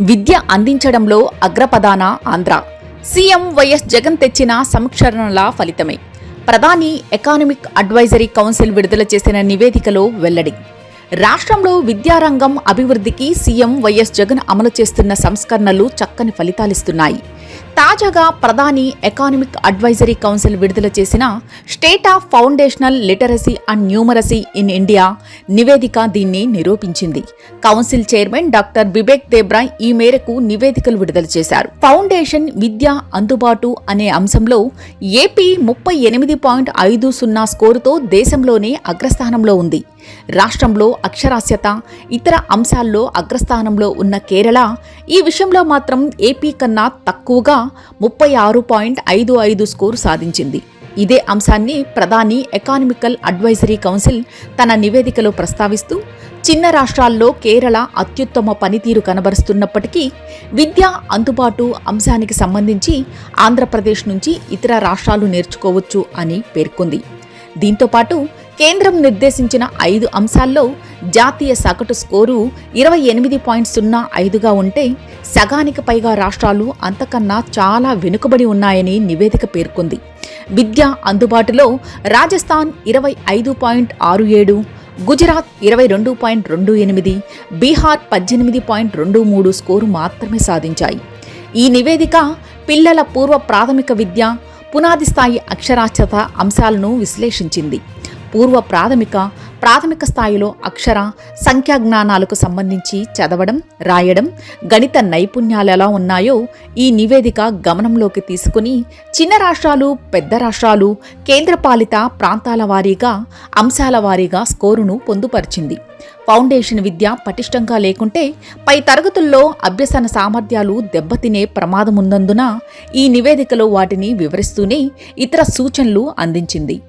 విద్య అందించడంలో అగ్రపదాన Andhra. CM YS Jagan తెచ్చిన సంక్షరణల ఫలితమే. ప్రధాని ఎకానమిక్ అడ్వైజరీ కౌన్సిల్ విడుదల చేసిన నివేదికలో వెల్లడి. రాష్ట్రంలో విద్యారంగం అభివృద్ధికి సీఎం వైఎస్ జగన్ అమలు చేస్తున్న సంస్కరణలు చక్కని ఫలితాలిస్తున్నాయి. తాజాగా ప్రధాని ఎకానమిక్ అడ్వైజరీ కౌన్సిల్ విడుదల చేసిన state of foundational literacy and numeracy in India నివేదిక దీన్ని నిరూపించింది. Council chairman doctor Bibek Debroy ఈ మేరకు నివేదికలు విడుదల చేశారు. ఫౌండేషన్ విద్య అందుబాటు అనే అంశంలో ఏపీ ముప్పై ఎనిమిది పాయింట్ ఐదు సున్నా స్కోరుతో దేశంలోనే అగ్రస్థానంలో ఉంది. రాష్ట్రంలో అక్షరాస్యత ఇతర అంశాల్లో అగ్రస్థానంలో ఉన్న కేరళ ఈ విషయంలో మాత్రం ఏపీ కన్నా తక్కువగా ముప్పై ఆరు పాయింట్ ఐదు ఐదు స్కోరు సాధించింది. ఇదే అంశాన్ని ప్రధాని ఎకానమికల్ అడ్వైజరీ కౌన్సిల్ తన నివేదికలో ప్రస్తావిస్తూ చిన్న రాష్ట్రాల్లో కేరళ అత్యుత్తమ పనితీరు కనబరుస్తున్నప్పటికీ విద్య అందుబాటు అంశానికి సంబంధించి ఆంధ్రప్రదేశ్ నుంచి ఇతర రాష్ట్రాలు నేర్చుకోవచ్చు అని పేర్కొంది. దీంతోపాటు కేంద్రం నిర్దేశించిన ఐదు అంశాల్లో జాతీయ సగటు స్కోరు ఇరవై ఎనిమిది పాయింట్ సున్నా ఐదుగా ఉంటే సగానికి పైగా రాష్ట్రాలు అంతకన్నా చాలా వెనుకబడి ఉన్నాయని నివేదిక పేర్కొంది. విద్య అందుబాటులో రాజస్థాన్ ఇరవై ఐదు పాయింట్ ఆరు ఏడు గుజరాత్ ఇరవై రెండు పాయింట్ రెండు ఎనిమిది బీహార్ పద్దెనిమిది పాయింట్ రెండు మూడు స్కోరు మాత్రమే సాధించాయి. ఈ నివేదిక పిల్లల పూర్వ ప్రాథమిక విద్య పునాది స్థాయి అక్షరాస్యత అంశాలను విశ్లేషించింది. పూర్వ ప్రాథమిక ప్రాథమిక స్థాయిలో అక్షర సంఖ్యా జ్ఞానాలకు సంబంధించి చదవడం రాయడం గణిత నైపుణ్యాలు ఎలా ఉన్నాయో ఈ నివేదిక గమనంలోకి తీసుకుని చిన్న రాష్ట్రాలు పెద్ద రాష్ట్రాలు కేంద్రపాలిత ప్రాంతాల వారీగా అంశాల వారీగా స్కోరును పొందుపరిచింది. ఫౌండేషన్ విద్య పటిష్టంగా లేకుంటే పై తరగతుల్లో అభ్యసన సామర్థ్యాలు దెబ్బతినే ప్రమాదమున్నందున ఈ నివేదికలో వాటిని వివరిస్తూనే ఇతర సూచనలు అందించింది.